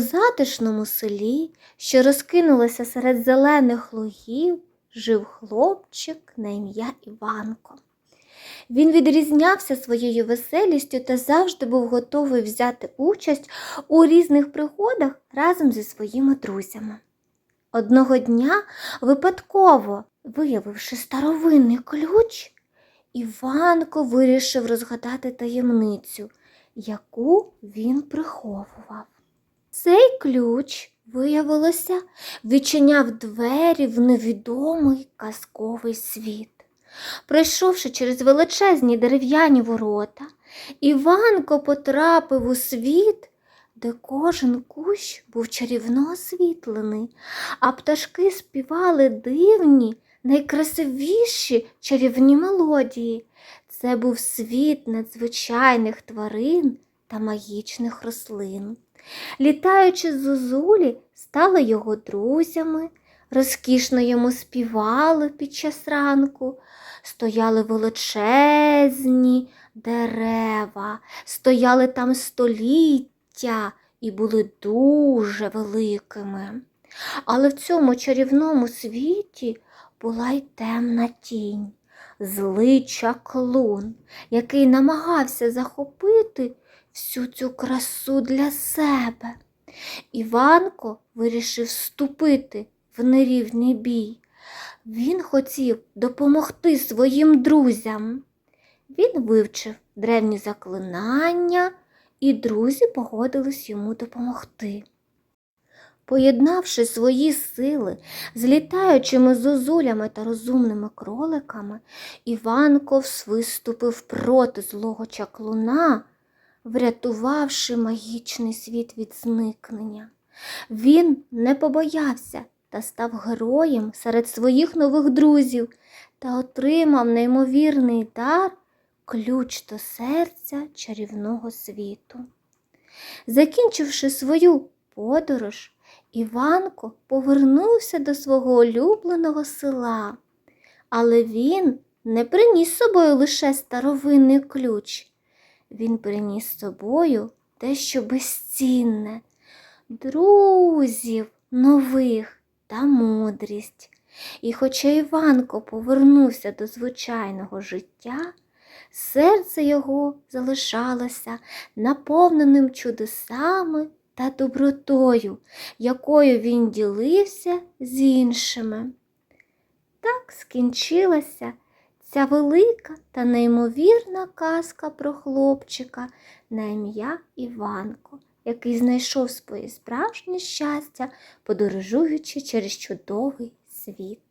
У затишному селі, що розкинулося серед зелених лугів, жив хлопчик на ім'я Іванко. Він відрізнявся своєю веселістю та завжди був готовий взяти участь у різних пригодах разом зі своїми друзями. Одного дня, випадково виявивши старовинний ключ, Іванко вирішив розгадати таємницю, яку він приховував. Цей ключ, виявилося, відчиняв двері в невідомий казковий світ. Пройшовши через величезні дерев'яні ворота, Іванко потрапив у світ, де кожен кущ був чарівно освітлений, а пташки співали дивні, найкрасивіші чарівні мелодії. Це був світ надзвичайних тварин та магічних рослин. Літаючи зозулі, стали його друзями, розкішно йому співали під час ранку, стояли величезні дерева, стояли там століття і були дуже великими. Але в цьому чарівному світі була й темна тінь, злий чаклун, який намагався захопити всю цю красу для себе. Іванко вирішив вступити в нерівний бій. Він хотів допомогти своїм друзям. Він вивчив древні заклинання, і друзі погодились йому допомогти. Поєднавши свої сили з літаючими зозулями та розумними кроликами, Іванко виступив проти злого чаклуна, врятувавши магічний світ від зникнення. Він не побоявся та став героєм серед своїх нових друзів та отримав неймовірний дар ключ до серця чарівного світу. Закінчивши свою подорож, Іванко повернувся до свого улюбленого села, але він не приніс з собою лише старовинний ключ. Він приніс з собою дещо безцінне, друзів нових та мудрість. І хоча Іванко повернувся до звичайного життя, серце його залишалося наповненим чудесами та добротою, якою він ділився з іншими. Так скінчилася ця велика та неймовірна казка про хлопчика на ім'я Іванко, який знайшов своє справжнє щастя, подорожуючи через чудовий світ.